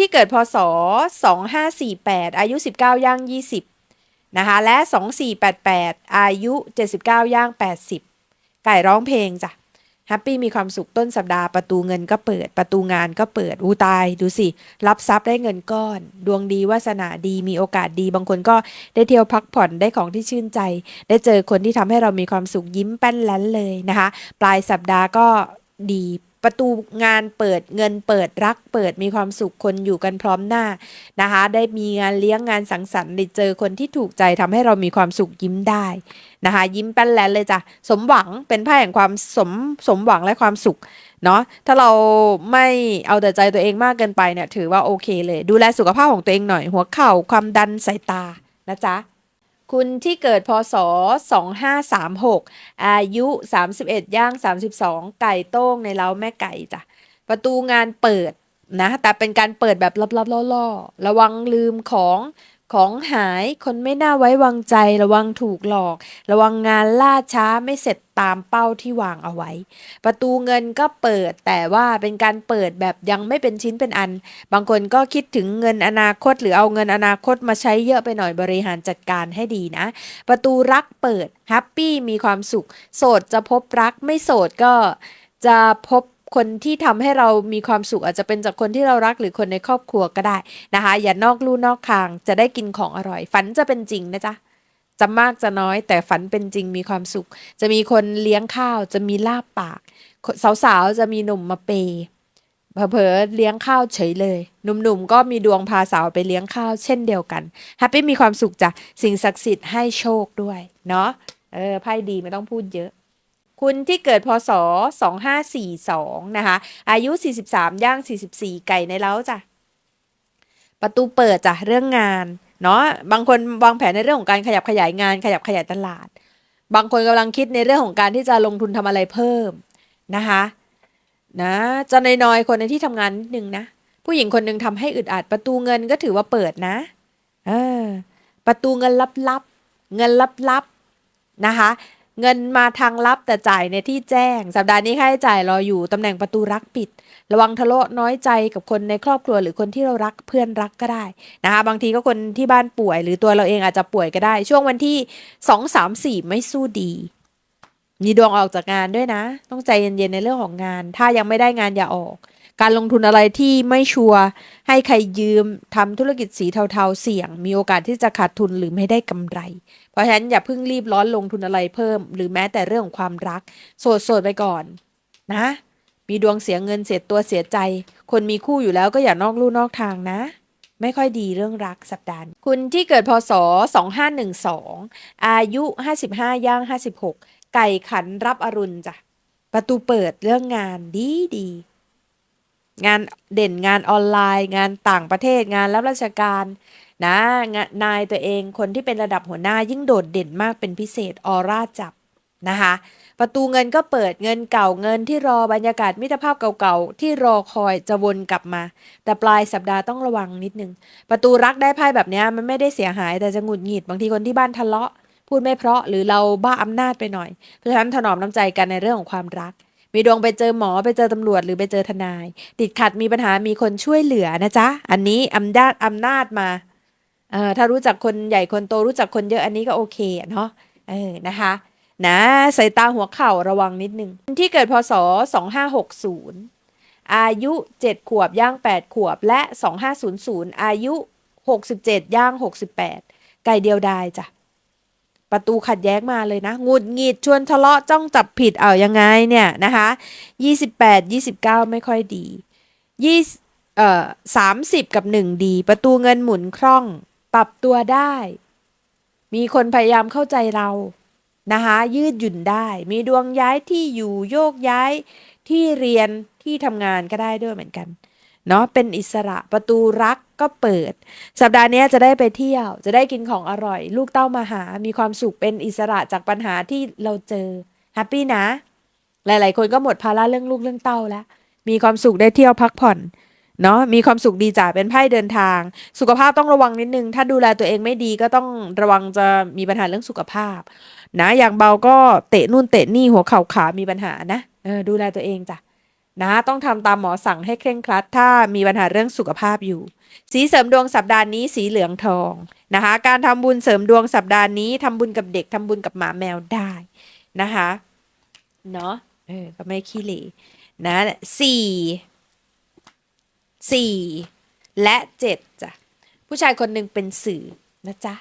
ที่เกิดพศ 2548 อายุ 19 ย่าง 20 นะคะ และ 2488 อายุ 79 ย่าง 80 ไก่ร้องเพลงจ้ะแฮปปี้มีความสุขต้นสัปดาห์ประตูเงินก็เปิด ประตูงานก็เปิดอูตาย ดูสิ รับทรัพย์ได้เงินก้อน ดวงดีวาสนาดีมีโอกาสดี บางคนก็ได้เที่ยวพักผ่อนได้ของที่ชื่นใจ ได้เจอคนที่ทำให้เรามีความสุขยิ้มแป้นแล้นเลยนะคะ ปลายสัปดาห์ก็ดี ประตูงานเปิดเงินเปิดรักเปิดมีความสุขคนอยู่กันพร้อมหน้านะคะ ได้มีงานเลี้ยงงานสังสรรค์ได้เจอคนที่ถูกใจทำให้เรามีความสุขยิ้มได้นะคะ ยิ้มแป้นแลนเลยจ้ะสมหวังเป็นไพ่แห่งความสมสมหวังและความสุขเนาะถ้าเราไม่เอาแต่ใจตัวเองมากเกินไปเนี่ยถือว่าโอเคเลย ดูแลสุขภาพของตัวเองหน่อย หัวเข่าความดันสายตานะจ๊ะ คุณที่เกิดพศ 2536 อายุ 31 ย่าง 32 ไก่โต้งในเล้าแม่ไก่จ้ะ ประตูงานเปิดนะ แต่เป็นการเปิดแบบลับๆล่อๆ ระวังลืมของ ของหายคนไม่น่าไว้วางใจระวังถูกหลอก ระวังงานล่าช้าไม่เสร็จตามเป้าที่วางเอาไว้ ประตูเงินก็เปิดแต่ว่าเป็นการเปิดแบบยังไม่เป็นชิ้นเป็นอัน บางคนก็คิดถึงเงินอนาคต หรือเอาเงินอนาคตมาใช้เยอะไปหน่อยบริหารจัดการให้ดีนะ ประตูรักเปิดแฮปปี้มีความสุข โสดจะพบรักไม่โสดก็จะพบ คนที่ทำให้เรามีความสุขอาจจะเป็นจากคนที่เรารักหรือคนในครอบครัวก็ได้นะคะ อย่านอกลู่นอกทางจะได้กินของอร่อย ฝันจะเป็นจริงนะจ๊ะจะมากจะน้อยแต่ฝันเป็นจริงมีความสุข จะมีคนเลี้ยงข้าว จะมีลาบปาก สาวๆ จะมีหนุ่มมาเปย์เผลอเลี้ยงข้าวเฉยเลย หนุ่มๆ ก็มีดวงพาสาวไปเลี้ยงข้าวเช่นเดียวกันแฮปปี้มีความสุขจ้ะสิ่งศักดิ์สิทธิ์ให้โชคด้วย เนาะเออไพ่ดีไม่ต้องพูดเยอะ คุณที่เกิดพศ 2542 นะคะ อายุ 43 ย่าง 44 ไก่ในเล้าจ้ะ ประตูเปิดจ้ะเรื่องงานเนาะบางคนวางแผนในเรื่องของการขยับขยายงานขยับขยายตลาด บางคนกำลังคิดในเรื่องของการที่จะลงทุนทำอะไรเพิ่มนะคะนะจะน้อยๆคนในที่ทำงานนิดนึงนะผู้หญิงคนหนึ่งทำให้อึดอัดประตูเงินก็ถือว่าเปิดนะเออประตูเงินลับๆเงินลับๆนะคะ เงินมาทางลับแต่จ่ายในที่แจ้ง สัปดาห์นี้ค่าใช้จ่ายรออยู่ตำแหน่งประตูรักปิด ระวังทะเลาะน้อยใจกับคนในครอบครัวหรือคนที่เรารักเพื่อนรักก็ได้นะคะบางทีก็คนที่บ้านป่วย หรือตัวเราเองอาจจะป่วยก็ได้ ช่วงวันที่สองสามสี่ไม่สู้ดีมีดวงออกจากงานด้วยนะ ต้องใจเย็นๆในเรื่องของงาน ถ้ายังไม่ได้งานอย่าออก การลงทุนอะไรที่ไม่ชัวร์ให้ใครยืมทำธุรกิจสีเทาๆเสี่ยง มีโอกาสที่จะขาดทุนหรือไม่ได้กำไร เพราะฉะนั้นอย่าเพิ่งรีบร้อนลงทุนอะไรเพิ่ม หรือแม้แต่เรื่องของความรัก โสดๆไปก่อนนะ มีดวงเสียเงินเสียตัวเสียใจ คนมีคู่อยู่แล้วก็อย่านอกลู่นอกทางนะไม่ค่อยดีเรื่องรักสัปดาห์คุณที่เกิดพศ 2512 อายุ 55 ย่าง 56 ไก่ขันรับอรุณจ้ะ ประตูเปิดเรื่องงานดีดี งานเด่นงานออนไลน์ งานต่างประเทศงานรับราชการนะนายตัวเองคนที่เป็นระดับหัวหน้ายิ่งโดดเด่นมากเป็นพิเศษออร่าจับนะคะประตูเงินก็เปิดเงินเก่าเงินที่รอบรรยากาศมิตรภาพเก่าๆ ที่รอคอยจะวนกลับมา แต่ปลายสัปดาห์ต้องระวังนิดนึง ประตูรักได้ไพ่แบบนี้มันไม่ได้เสียหายแต่จะหงุดหงิดบางทีคนที่บ้านทะเลาะ พูดไม่เพราะหรือเราบ้าอำนาจไปหน่อย เพราะฉะนั้นถนอมน้ำใจกันในเรื่องของความรัก มีดวงไปเจอหมอไปเจอตำรวจหรือไปเจอทนาย ติดขัดมีปัญหามีคนช่วยเหลือนะจ๊ะ อันนี้อำนาจอำนาจมาเออถ้ารู้จักคนใหญ่คนโตรู้จักคนเยอะอันนี้ก็โอเคเนาะเออนะคะนะสายตาหัวเข่าระวังนิดนึง ที่เกิดพศ 2560 อายุ 7 ขวบย่าง 8 ขวบและ 2500 อายุ 67 ย่าง 68 ไก่เดียวดายจ้ะ ประตูขัดแย้งมาเลยนะ งุดหงิดชวนทะเลาะจ้องจับผิดเอายังไงเนี่ยนะคะ28 29 ไม่ค่อยดี20เอ่อ30 กับ 1 ดี ประตูเงินหมุนคล่อง ปรับตัวได้ มีคนพยายามเข้าใจเรานะคะยืดหยุ่นได้ มีดวงย้ายที่อยู่โยกย้ายที่เรียนที่ทำงานก็ได้ด้วยเหมือนกัน เนาะเป็นอิสระประตูรักก็เปิด สัปดาห์นี้จะได้ไปเที่ยว จะได้กินของอร่อย ลูกเต้ามาหา มีความสุขเป็นอิสระจากปัญหาที่เราเจอแฮปปี้นะ หลาย ๆ คนก็หมดภาระเรื่องลูกเรื่องเต้าแล้ว มีความสุขได้เที่ยวพักผ่อนเนาะมีความสุขดีจ่าเป็นไพ่เดินทาง สุขภาพต้องระวังนิดนึง ถ้าดูแลตัวเองไม่ดีก็ต้องระวังจะมีปัญหาเรื่องสุขภาพ นะอย่างเบาก็เตะนู่นเตะนี่หัวเข่าขามีปัญหานะออดูแลตัวเองจ้ะ นะต้องทำตามหมอสั่งให้เคร่งครัด ถ้ามีปัญหาเรื่องสุขภาพอยู่ สีเสริมดวงสัปดาห์นี้สีเหลืองทองนะคะ การทำบุญเสริมดวงสัปดาห์นี้ทำบุญกับเด็กทำบุญกับหมาแมวได้นะคะเนาะเออก็ไม่ขี้เหร่นะสี่สี่และเจ็ดจ้ะผู้ชายคนหนึ่งเป็นสื่อนะจ๊ะ